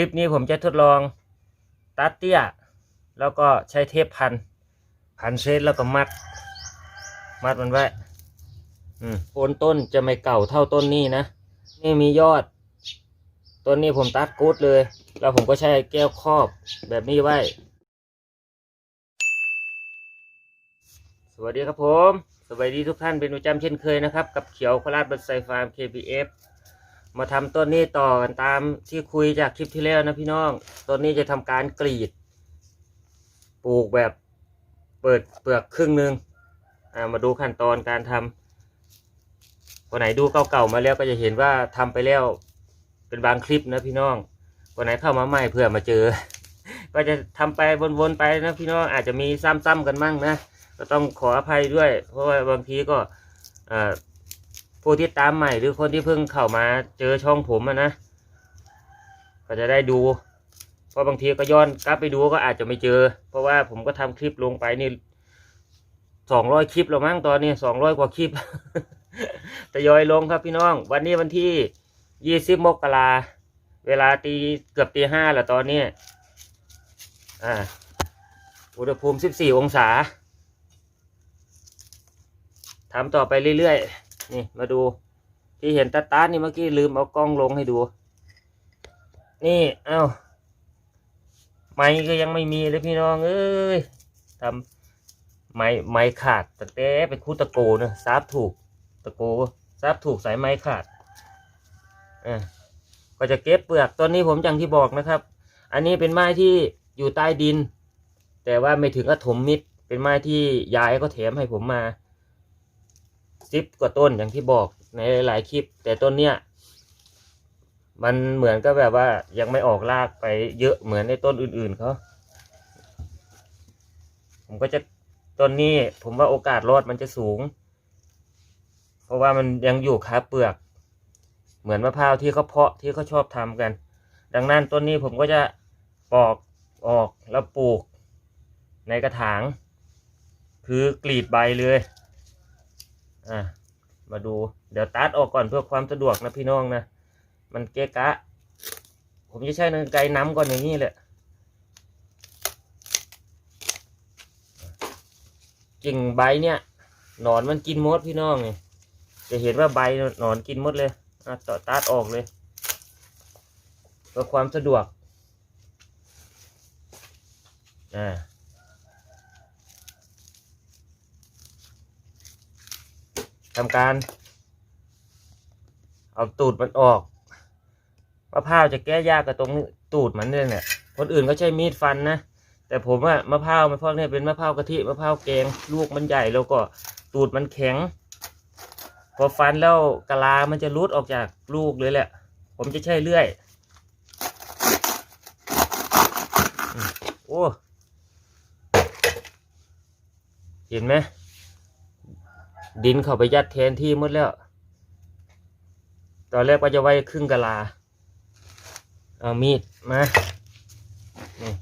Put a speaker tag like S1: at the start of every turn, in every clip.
S1: ลิปนี้ผมจะทดลองตัดเตี้ย แล้วก็ใช้เทปพัน พันเซตแล้วก็มัด มัดมันไว้โคนต้นจะไม่เก่าเท่าต้นนี้นะ นี่มียอด ต้นนี้ผมตัดกูดเลย แล้วผมก็ใช้แก้วครอบแบบนี้ไว้ สวัสดีครับผม สวัสดีทุกท่านเป็นประจำเช่นเคยนะครับ กับเขียวโคราชบันไซฟาร์ม KBF มาทำต้นนี้ต่อกันตามที่คุยจากคลิปที่แล้วนะพี่น้อง ต้นนี้จะทำการกรีด ปลูกแบบเปิดเปลือกครึ่งหนึ่งามาดูขั้นตอนการทำคนไหนดูเก่าๆมาแล้วก็จะเห็นว่าทำไปแล้วเป็นบางคลิปนะพี่น้องคนไหนเข้ามาใหม่เพื่อมาเจอ ก็จะทำไปวนๆไปนะพี่น้องอาจจะมีซ้ำๆกันมั่งนะก็ต้องขออภัยด้วย เพราะว่าบางทีก็อ่า ผู้ที่ตามใหม่หรือคนที่เพิ่งเข้ามาเจอช่องผมนะ ก็จะได้ดู เพราะบางทีก็ย้อนกลับไปดูก็อาจจะไม่เจอ เพราะว่าผมก็ทำคลิปลงไปนี่สองร้อยคลิปแล้วมั้งตอนนี้สองร้อยกว่าคลิปทยอยลงครับพี่น้อง วันนี้วันที่ยี่สิบมกราเวลาตีเกือบตีห้าแล้วตอนนี้อ่าอุณหภูมิสิบสี่องศาทำต่อไปเรื่อยๆ นี่มาดู ที่เห็นตาตานี่เมื่อกี้ลืมเอากล้องลงให้ดู นี่เอ้าไม้ก็ยังไม่มีเลยพี่น้องเอ้ยทำไม้ไม้ขาดแต่แต่ไปคูดตะโกเนะซับถูกตะโกซับถูกสายไม้ขาดอ่าก็จะเก็บเปลือกต้นนี้ผมอย่างที่บอกนะครับ อันนี้เป็นไม้ที่อยู่ใต้ดิน แต่ว่าไม่ถึงกับถมมิดเป็นไม้ที่ยายก็แถมให้ผมมา ซิปกว่าต้นอย่างที่บอกในหลายคลิป แต่ต้นเนี้ยมันเหมือนก็แบบว่ายังไม่ออกรากไปเยอะเหมือนในต้นอื่นๆเขาผมก็จะต้นนี้ผมว่าโอกาสรอดมันจะสูง เพราะว่ามันยังอยู่คาเปลือก เหมือนมะพร้าวที่เขาเพาะที่เขาชอบทำกัน ดังนั้นต้นนี้ผมก็จะปอกออกแล้วปลูกในกระถาง คือกรีดใบเลย อะมาดูเดี๋ยวตัดออกก่อนเพื่อความสะดวกนะพี่น้องนะมันเกะกะ ผมจะใช้นไกรน้ำก่อนอย่างนี้แหละกิ่งใบเนี่ยหนอนมันกินมดพี่น้องนี่จะเห็นว่าใบหนอนกินมดเลยอะต่อตัดออกเลยเพื่อความสะดวกอ่า ทำการ เอาตูดมันออกมะพร้าวจะแก้ยากกับตรงตูดมันเนี่ยเนี่ยคนอื่นก็ใช้มีดฟันนะแต่ผมอะมะพร้าวมะพร้าวเนี่ยเป็นมะพร้าวกะทิมะพร้าวแกงลูกมันใหญ่แล้วก็ตูดมันแข็ง พอฟันแล้วกะลา มันจะรุดออกจากลูกเลยแหละ ผมจะใช้เลื่อยโอ้เห็นไหม ดินเข้าไปยัดแทนที่หมดแล้ว ตอนแรกว่าจะไว้ครึ่งกะลา เอามีดมานี่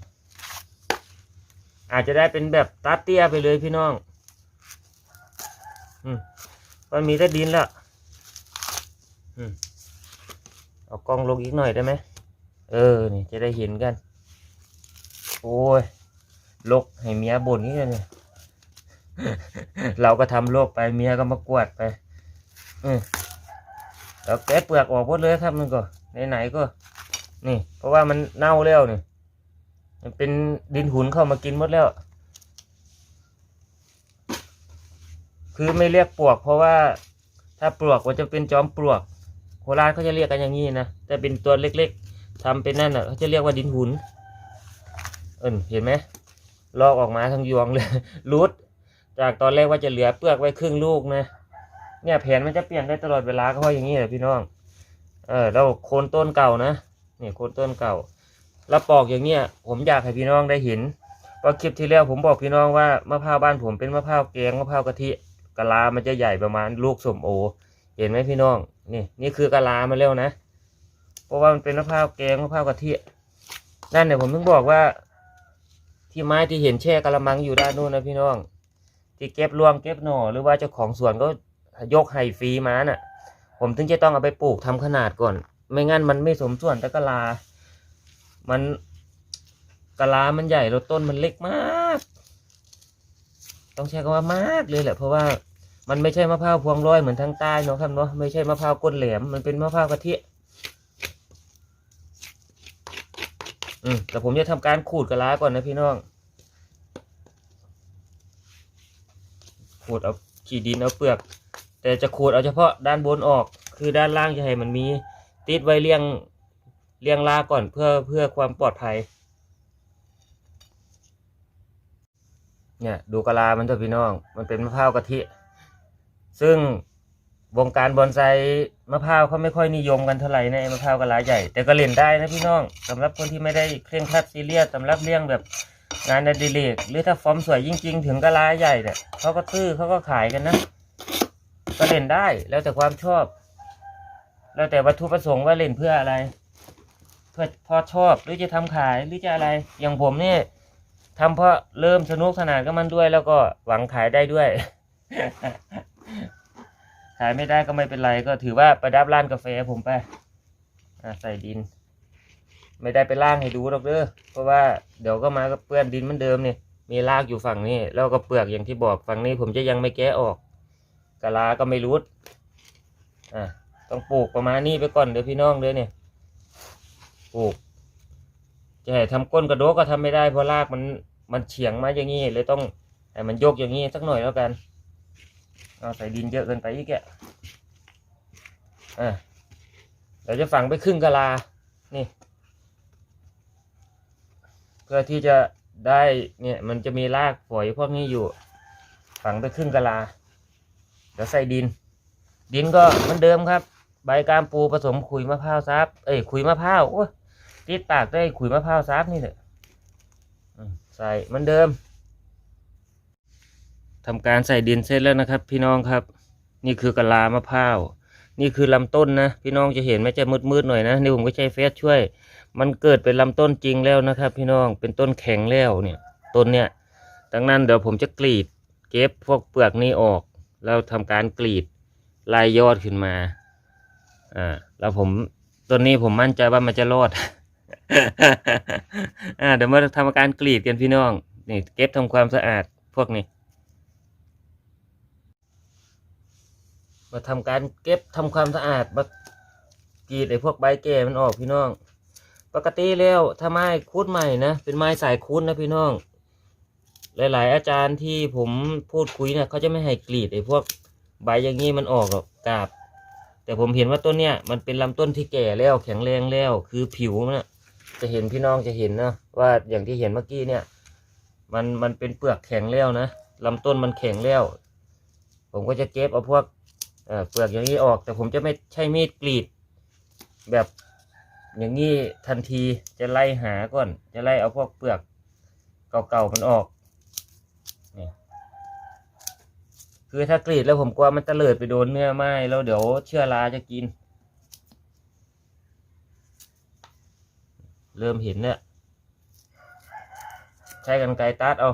S1: อาจจะได้เป็นแบบตัดเตี้ยไปเลยพี่น้อง อืมมันมีแต่ดินแล้วอืมเอากล้องลงอีกหน่อยได้ไหม เออ นี่จะได้เห็นกัน โอ้ย ลกให้เมียบ่นนี้กันเนี่ย เราก็ทำโลกไปเมียก็มากวดไปอืมแล้วแกะเปลือกออกหมดเลยครับมันก็ไหนๆก็ นี่ เพราะว่ามันเน่าแล้วนี่มันเป็นดินหุนเข้ามากินหมดแล้ว คือไม่เรียกปลวก เพราะว่าถ้าปลวกมันจะเป็นจอมปลวก โคราชเขาจะเรียกกันอย่างนี้นะแต่เป็นตัวเล็กๆทำเป็นนั่นอะเขาจะเรียกว่าดินหุน เอินเห็นไหมลอกออกมาทั้งยวงเลยรูด จากตอนแรกว่าจะเหลือเปลือกไว้ครึ่งลูกนะ เนี่ยแผนมันจะเปลี่ยนได้ตลอดเวลาก็เพราะอย่างนี้แหละพี่น้อง เออแล้วโคนต้นเก่านะนี่โคนต้นเก่า แล้วปอกอย่างเนี้ยผมอยากให้พี่น้องได้เห็นเพราะคลิปที่แล้วผมบอกพี่น้องว่ามะพร้าวบ้านผมเป็นมะพร้าวแกงมะพร้าวกะทิกะลา มันจะใหญ่ประมาณลูกสมโอ เห็นไหมพี่น้อง นี่นี่คือกะลามาแล้วนะ เพราะว่ามันเป็นมะพร้าวแกงมะพร้าวกะทินั่นเนี่ยผมถึงบอกว่า ที่ไม้ที่เห็นแช่กะละมังอยู่ด้านนู้นนะพี่น้อง ที่เก็บรวงเก็บหน่อหรือว่าเจ้าของสวนก็ยกให้ฟรีมาน่ะ ผมถึงจะต้องเอาไปปลูกทำขนาดก่อน ไม่งั้นมันไม่สมส่วนตะกะลา มันกะลามันใหญ่แล้วต้นมันเล็กมาก ต้องใช้คำว่ามากเลยแหละเพราะว่ามันไม่ใช่มะพร้าวพวงร้อยเหมือนทางใต้เนาะครับเนาะไม่ใช่มะพร้าวก้นแหลมมันเป็นมะพร้าวกะทิอืมแต่ผมจะทำการขูดกะลาก่อนนะพี่น้อง ขูดเอาขี้ดินเอาเปลือก แต่จะขูดเอาเฉพาะด้านบนออก คือด้านล่างจะให้มันมีติดไว้เรียงเรียงลาก่อนเพื่อเพื่อความปลอดภัย เนี่ยดูกะลา มันเถอะพี่น้อง มันเป็นมะพร้าวกะทิ ซึ่งวงการบอนไซมะพร้าวเขาไม่ค่อยนิยมกันเท่าไหร่ในะมะพร้าวกะลาใหญ่ แต่ก็เล่นได้นะพี่น้องสำหรับคนที่ไม่ได้เคร่งครัดซีเรียสสำหรับเรื่องแบบ งานอดิเรกหรือถ้าฟอร์มสวยจริง ๆ ถึงกะลาใหญ่เนี่ยเขาก็ตื้อเขาก็ขายกันนะ ก็เล่นได้แล้วแต่ความชอบ แล้วแต่วัตถุประสงค์ว่าเล่นเพื่ออะไร เพื่อพอชอบหรือจะทำขายหรือจะอะไร อย่างผมเนี่ยทำเพราะเริ่มสนุกสนานกับมันด้วย แล้วก็หวังขายได้ด้วย ขายไม่ได้ก็ไม่เป็นไรก็ถือว่าประดับร้านกาแฟผมไปใส่ดิน ไม่ได้ไปล่างให้ดูหรอกเด้อเพราะว่าเดี๋ยวก็มาก็เปื้อนดินเหมือนเดิมเนี่ยมีรากอยู่ฝั่งนี้ แล้วก็เปลือกอย่างที่บอกฝั่งนี้ผมจะยังไม่แกะออกกะลาก็ไม่รู้อะต้องปลูกประมาณนี้ไปก่อนเดี๋ยวพี่น้องเด้อเนี่ยปลูกจะให้ทำก้นกระโดกก็ทำไม่ได้เพราะรากมันมันเฉียงมาอย่างนี้เลยต้องให้มันยกอย่างนี้สักหน่อยแล้วกันเอาใส่ดินเยอะเกินไปอีกแกอะเดี๋ยวจะฝังไปครึ่งกะลา นี่ เพื่อที่จะได้เนี่ยมันจะมีรากฝอยพวกนี้อยู่ ฝังไปครึ่งกะลาเดี๋ยวใส่ดิน ดินก็เหมือนเดิมครับ ใบกามปูผสมขุยมะพร้าวซับเอ้ยขุยมะพร้าวโอ้ยติดปากได้ขุยมะพร้าวซับนี่แหละใส่เหมือนเดิมทำการใส่ดินเสร็จแล้วนะครับ พี่น้องครับ นี่คือกะลามะพร้าวนี่คือลำต้นนะ พี่น้องจะเห็นไหมจะมืดๆหน่อยนะนี่ผมก็ใช้เฟซช่วย มันเกิดเป็นลำต้นจริงแล้วนะครับ พี่น้องเป็นต้นแข็งแล้วเนี่ยต้นเนี่ยดังนั้นเดี๋ยวผมจะกรีด เก็บพวกเปลือกนี้ออก แล้วทำการกรีดลายยอดขึ้นมาอ่าแล้วผมต้นนี้ผมมั่นใจว่ามันจะรอดอ่าเดี๋ยวมาทำการกรีดกันพี่น้องนี่เก็บทำความสะอาดพวกนี้มาทำการเก็บทำความสะอาดมากรีดไอ้พวกใบแก่มันออกพี่น้อง ปกติแล้วถ้าไม้คูดใหม่นะเป็นไม้สายคูดนะพี่น้อง หลาย ๆ อาจารย์ที่ผมพูดคุยเนี่ยเขาจะไม่ให้กรีดไอ้พวกใบอย่างนี้มันออกหรอกกาบ แต่ผมเห็นว่าต้นเนี้ยมันเป็นลำต้นที่แก่แล้วแข็งแรงแล้ว คือผิวมันน่ะจะเห็นพี่น้องจะเห็นนะว่าอย่างที่เห็นเมื่อกี้เนี่ย มันมันเป็นเปลือกแข็งแล้วนะลำต้นมันแข็งแล้ว ผมก็จะเก็บเอาพวกเเปลือกอย่างนี้ออก แต่ผมจะไม่ใช้มีดกรีด แบบ อย่างนี้ทันทีจะไล่หาก่อน จะไล่เอาพวกเปลือกเก่าๆมันออกเนี่ยคือถ้ากรีดแล้วผมกลัวมันจะเลิดไปโดนเนื้อไม้แล้วเดี๋ยวเชื้อราจะกิน เริ่มเห็นเนี่ยใช้กันไกรตัดเอา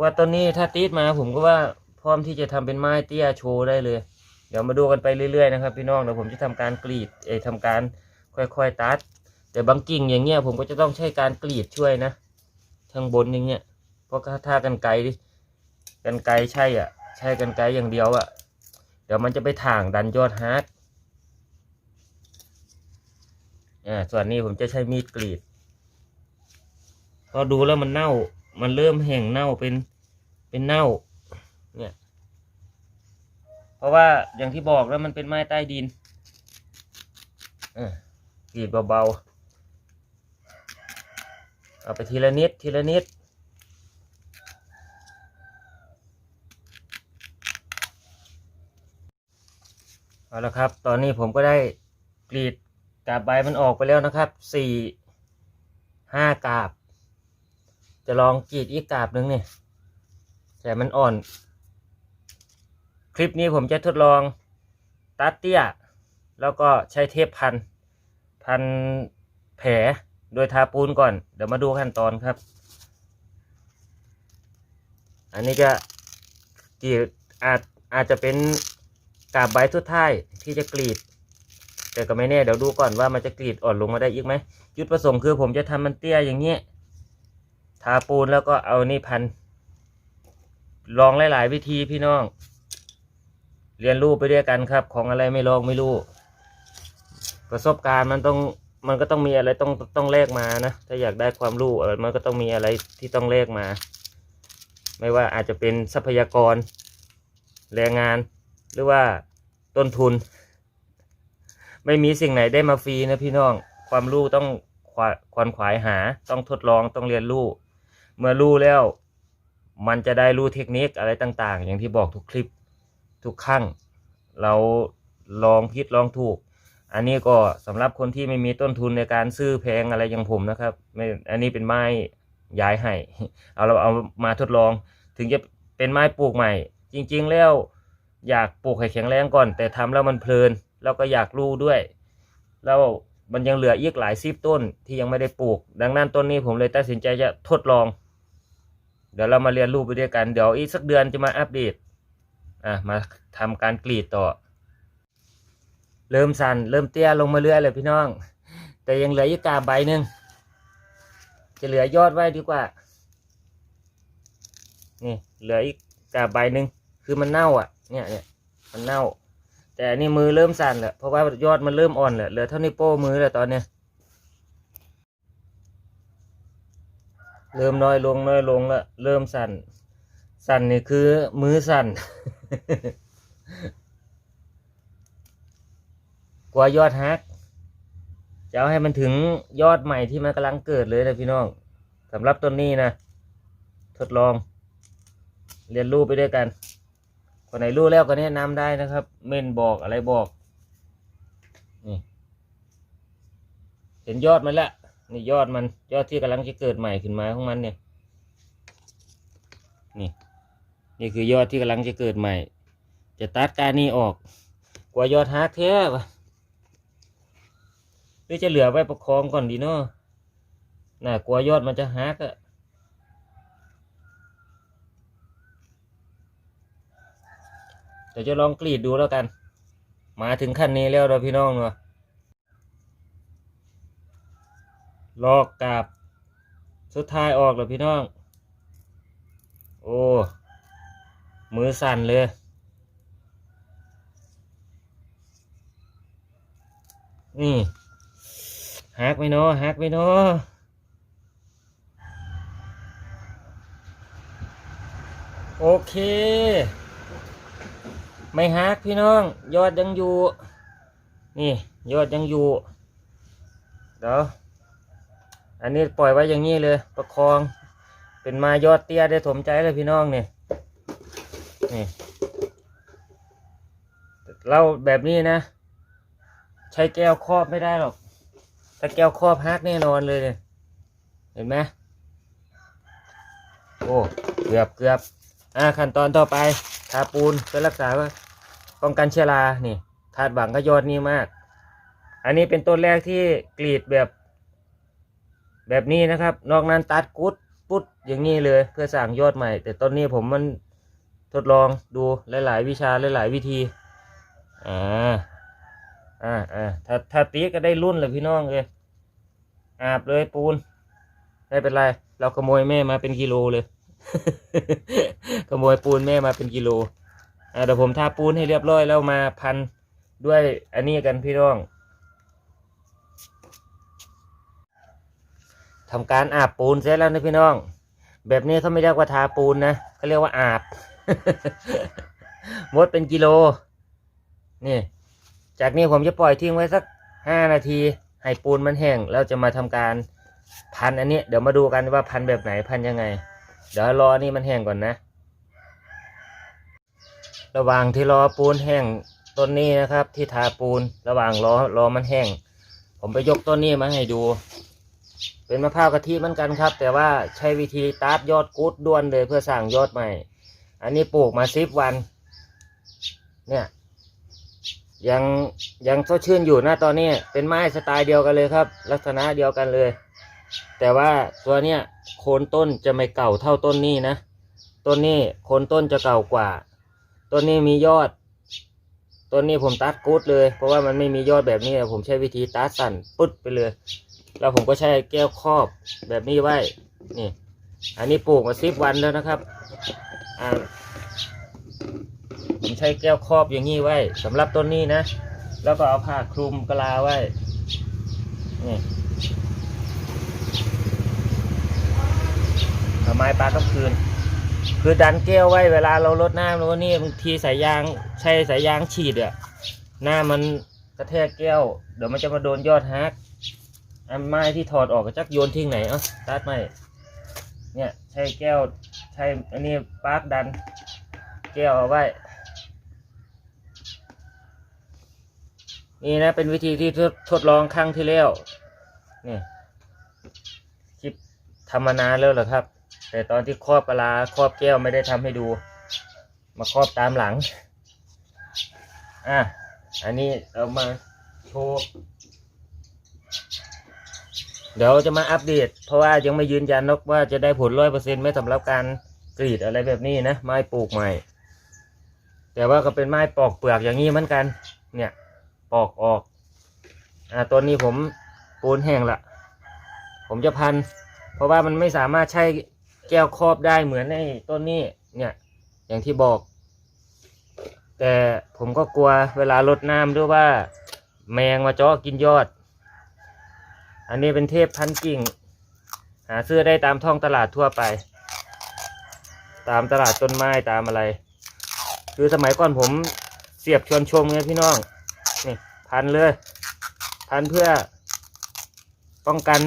S1: ว่าต้นนี้ถ้าติดมาผมก็ว่าพร้อมที่จะทำเป็นไม้เตี้ยโชว์ได้เลย เดี๋ยวมาดูกันไปเรื่อยๆนะครับพี่น้องเดี๋ยวผมจะทำการกรีดเอยทำการค่อยๆตัด แต่บางกิ่งอย่างเงี้ยผมก็จะต้องใช้การกรีดช่วยนะทางบนอย่างเงี้ยเพราะถ้ากันไกรดิกันไกรใช่อะ ใช่กันไกรอย่างเดียวอะ เดี๋ยวมันจะไปถ่างดันยอดฮาร์ดอ่าส่วนนี้ผมจะใช้มีดกรีดพอดูแล้วมันเน่า มันเริ่มแห้งเน่าเป็นเป็นเน่า เนี่ย เพราะว่าอย่างที่บอกแล้วมันเป็นไม้ใต้ดินกรีดเบาๆ เอาไปทีละนิดทีละนิด เอาละครับ ตอนนี้ผมก็ได้กรีดกาบใบมันออกไปแล้วนะครับสี่ห้ากาบ จะลองกรีดอีกกาบหนึ่งเนี่ยแต่มันอ่อน คลิปนี้ผมจะทดลองตัดเตี้ย แล้วก็ใช้เทปพัน พันแผลโดยทาปูนก่อน เดี๋ยวมาดูขั้นตอนครับ อันนี้จะกรีดอาจอาจจะเป็นกาบใบทุดท้ายที่จะกรีด แต่ก็ไม่แน่เดี๋ยวดูก่อนว่ามันจะกรีดอ่อนลงมาได้อีกไหมจุดประสงค์คือผมจะทำมันเตี้ยอย่างเงี้ยทาปูนแล้วก็เอานี่พัน ลองหลาย ๆ วิธีพี่น้อง เรียนรู้ไปด้วยกันครับ ของอะไรไม่ลองไม่รู้ ประสบการณ์มันต้องมันก็ต้องมีอะไรต้องต้องแลกมานะ ถ้าอยากได้ความรู้มันก็ต้องมีอะไรที่ต้องแลกมา ไม่ว่าอาจจะเป็นทรัพยากร แรงงาน หรือว่าต้นทุน ไม่มีสิ่งไหนได้มาฟรีนะพี่น้อง ความรู้ต้องควาควนขวายหา ต้องทดลองต้องเรียนรู้ เมื่อรู้แล้ว มันจะได้รู้เทคนิคอะไรต่าง ๆ อย่างที่บอกทุกคลิป ทุกครั้งเราลองผิดลองถูก อันนี้ก็สำหรับคนที่ไม่มีต้นทุนในการซื้อแพงอะไรอย่างผมนะครับไม่อันนี้เป็นไม้ย้ายให้เอาเราเอามาทดลอง ถึงจะเป็นไม้ปลูกใหม่ จริง ๆ แล้วอยากปลูกให้แข็งแรงก่อน แต่ทำแล้วมันเพลินแล้วก็อยากรู้ด้วย แล้วมันยังเหลืออีกหลายสิบต้นที่ยังไม่ได้ปลูก ดังนั้นต้นนี้ผมเลยตัดสินใจจะทดลอง เดี๋ยวเรามาเรียนรู้ไปด้วยกัน เดี๋ยวอีกสักเดือนจะมาอัปเดต อะมาทำการกรีดต่อ เริ่มสัน่นเริ่มเตี้ยลงมาเรื่อยเลยพี่น้อง แต่ยังเหลืออีกกาบใบหนึ่งจะเหลือยอดไว้ดีกว่า นี่ เหลืออีกกาบใบหนึ่งคือมันเน่าอะ เนี่ยเนี่ยมันเน่า แต่อันนี่มือเริ่มสั่นแล้วเพราะว่ายอดมันเริ่มอ่อนแล้วเหลือเท่านี้โป้มือแล้วตอนเนี้ยเริ่มน้อยลงน้อยลงแล้วเริ่มสั่น สั่นนี่คือมือสั่นกว่ายอดฮัก จะเอาให้มันถึงยอดใหม่ที่มันกำลังเกิดเลยนะพี่น้องสำหรับต้นนี้นะ ทดลอง เรียนรู้ไปด้วยกัน คนไหนรู้แล้วก็แนะนำได้นะครับ เม่นบอกอะไรบอกนี่เห็นยอดมันแล้วนี่ยอดมันยอดที่กำลังจะเกิดใหม่ขึ้นมาของมันเนี่ย นี่ นี่คือยอดที่กำลังจะเกิดใหม่ จะตัดการนี้ออก กว่ายอดฮักแท้ปะหรือจะเหลือไว้ประคองก่อนดีเนาะน่ากลัวยอดมันจะฮักอะเดี๋ยวจะลองกรีดดูแล้วกัน มาถึงขั้นนี้แล้วเราพี่น้องเนาะลอกกาบสุดท้ายออกแล้วพี่น้อง โอ้ มือสั่นเลย นี่ฮักไหมเนาะฮักไหมเนาะโอเค ไม่ฮักพี่น้อง ยอดยังอยู่ นี่ ยอดยังอยู่ เดี๋ยว อันนี้ปล่อยไว้อย่างนี้เลย ประคอง เป็นมายอดเตี้ยได้ถมใจเลยพี่น้องเนี่ย นี่เราแบบนี้นะ ใช้แก้วครอบไม่ได้หรอก ถ้าแก้วครอบฮักแน่นอนเลยเนี่ยเห็นไหมโอ้เกือบเกือบอ่าขั้นตอนต่อไปทาปูนเพื่อรักษาป้องกันเชื้อรานี่คาดหวังก็ยอดนี้มาก อันนี้เป็นต้นแรกที่กรีดแบบ แบบนี้นะครับ นอกนั้นตัดกุดปุ๊ดอย่างนี้เลย เพื่อสั่งยอดใหม่ แต่ต้นนี้ผมมัน ทดลองดูหลาย ๆ วิชาหลาย ๆ วิธีอ่าอ่าอ่าถ้าถ้าตีก็ได้รุ่นเลยพี่น้องเลยอาบเลยปูนไม่เป็นไร เราขโมยแม่มาเป็นกิโลเลย ขโมยปูนแม่มาเป็นกิโลอ่าเดี๋ยวผมทาปูนให้เรียบร้อยแล้วมาพันด้วยอันนี้กันพี่น้องทำการอาบปูนเสร็จแล้วนะพี่น้อง แบบนี้เขาไม่เรียกว่าทาปูนนะเขาเรียกว่าอาบ มดเป็นกิโล นี่ จากนี้ผมจะปล่อยทิ้งไว้สักห้านาที ให้ปูนมันแห้ง แล้วจะมาทำการพันอันนี้ เดี๋ยวมาดูกันว่าพันแบบไหนพันยังไง เดี๋ยวรอนนี้มันแห้งก่อนนะ ระหว่างที่รอปูนแห้งต้นนี้นะครับ ที่ทาปูนระหว่างรอรอมันแห้ง ผมไปยกต้นนี้มาให้ดู เป็นมะพร้าวกะทิเหมือนกันครับ แต่ว่าใช้วิธีตัดยอดกุดด้วนเลยเพื่อสร้างยอดใหม่ อันนี้ปลูกมาสิบวัน เนี่ย ยังยังสดชื่นอยู่นะตอนนี้ เป็นไม้สไตล์เดียวกันเลยครับ ลักษณะเดียวกันเลย แต่ว่าตัวเนี้ยโคนต้นจะไม่เก่าเท่าต้นนี้นะ ต้นนี้โคนต้นจะเก่ากว่า ต้นนี้มียอด ต้นนี้ผมตัดกูดเลย เพราะว่ามันไม่มียอดแบบนี้ ผมใช้วิธีตัดสั่นปุ๊ดไปเลย แล้วผมก็ใช้แก้วครอบแบบนี้ไว้ นี่ อันนี้ปลูกมาสิบวันแล้วนะครับ อ่าผมใช้แก้วครอบอย่างนี้ไว้สำหรับต้นนี้นะ แล้วก็เอาผ้าคลุมกะลาไว้ นี่เอาไม้ปลากระคืน คือดันแก้วไว้เวลาเราลดน้ำแล้วนี่บางทีสายยางใช้สายยางฉีดอะหน้ามันกระแทกแก้ว เดี๋ยวมันจะมาโดนยอดฮักอันไม้ที่ถอดออกก็จักโยนทิ้งไหนเอะตัดไม่เนี่ยใช้แก้ว ใช้อันนี้ปลั๊กดันแก้วเอาไว้ นี่นะเป็นวิธีที่ทดลองครั้งที่แล้วนี่คลิปทำมานานแล้วเหรอครับ แต่ตอนที่ครอบปลาครอบแก้วไม่ได้ทำให้ดู มาครอบตามหลังอะอันนี้เอามาโชว์เดี๋ยวจะมาอัปเดต เพราะว่ายังไม่ยืนยันนกว่าจะได้ผลร้อยเปอร์เซ็นต์ไม่สำหรับการ กรีดอะไรแบบนี้นะไม้ปลูกใหม่ แต่ว่าก็เป็นไม้ปอกเปลือกอย่างนี้เหมือนกัน เนี่ยปอกออกอ่าตัวนี้ผมปูนแห้งละผมจะพัน เพราะว่ามันไม่สามารถใช้แก้วครอบได้เหมือนในต้นนี้เนี่ย อย่างที่บอก แต่ผมก็กลัวเวลาลดน้ำด้วยว่า แมงมาเจาะกินยอด อันนี้เป็นเทพพันกิ่ง หาซื้อได้ตามท้องตลาดทั่วไป ตามตลาดต้นไม้ตามอะไร คือสมัยก่อนผมเสียบชวนชมไงพี่น้องนี่พันเลยพันเพื่อป้องกัน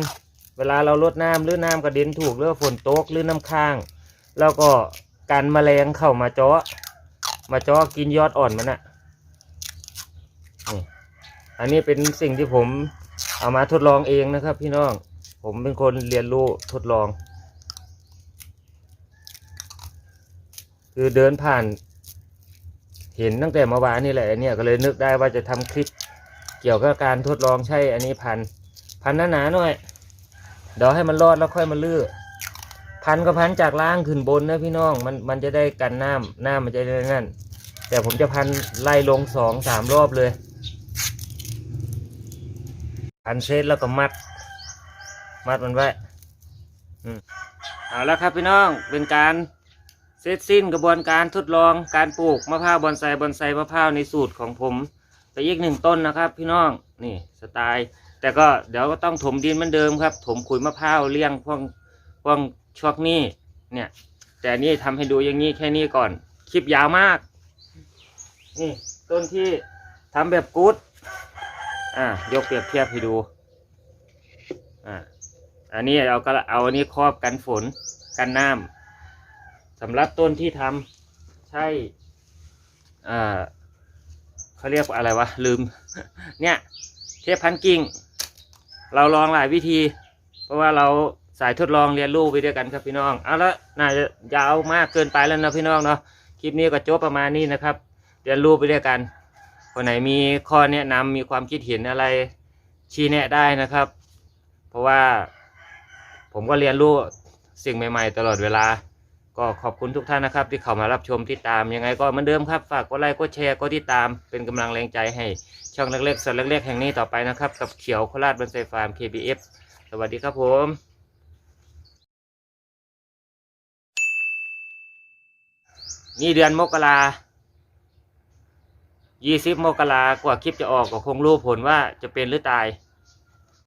S1: เวลาเราลดน้ำหรือน้ำกระเด็นถูกหรือฝนตกหรือน้ำค้าง แล้วก็กันแมลงเข้ามาเจาะมาเจาะกินยอดอ่อนมันอะนี่อันนี้เป็นสิ่งที่ผมเอามาทดลองเองนะครับ พี่น้องผมเป็นคนเรียนรู้ทดลอง คือเดินผ่าน เห็นตั้งแต่เมื่อวานนี่แหละเนี่ยก็เลยนึกได้ว่าจะทำคลิปเกี่ยวกับการทดลองใช้อันนี้พัน พันหนาๆหน่อย เดี๋ยวให้มันรอดแล้วค่อยมาลื้อพันก็พันจากล่างขึ้นบนนะพี่น้องมันมันจะได้กันน้ำน้ำมันจะได้นั่น แต่ผมจะพันไล่ลงสองสามรอบเลย พันเซตแล้วก็มัด มัดมันไว้อืมเอาแล้วครับพี่น้องเป็นการ เสร็จสิ้นกระบวนการทดลองการปลูกมะพร้าวบอนไซบอนไซมะพร้าวในสูตรของผมไปอีกหนึ่งต้นนะครับ พี่น้องนี่สไตล์ แต่ก็เดี๋ยวก็ต้องถมดินเหมือนเดิมครับ ถมขุยมะพร้าวเลี้ยงพวกพวกช่วงนี้เนี่ย แต่นี่ทำให้ดูอย่างนี้แค่นี้ก่อน คลิปยาวมาก นี่ต้นที่ทำแบบกู๊ดอ่ายกเปรียบเทียบให้ดูอ่าอันนี้เอาก็เอาอันนี้ครอบกันฝนกันน้ำ สำหรับต้นที่ทำใช่อ่าเขาเรียกว่าอะไรวะ ลืม เนี่ย เทพพันกิ่ง เราลองหลายวิธี เพราะว่าเราสายทดลองเรียนรู้ไปด้วยกันครับพี่น้อง เอาละน่าจะยาวมากเกินไปแล้วนะพี่น้องเนาะ คลิปนี้ก็จบประมาณนี้นะครับ เรียนรู้ไปด้วยกัน คนไหนมีข้อแนะนำมีความคิดเห็นอะไรชี้แนะได้นะครับ เพราะว่าผมก็เรียนรู้สิ่งใหม่ ๆ ตลอดเวลา ก็ขอบคุณทุกท่านนะครับ ที่เข้ามารับชมติดตามยังไงก็เหมือนเดิมครับฝากกดไลค์กดแชร์กดติดตามเป็นกำลังแรงใจให้ช่องเล็กๆส่วนเล็กๆแห่งนี้ต่อไปนะครับกับเขียวโคราชบอนไซฟาร์ม KBF สวัสดีครับผมนี่เดือนมกรายี่สิบมกรากว่าคลิปจะออกก็คงรู้ผลว่าจะเป็นหรือตาย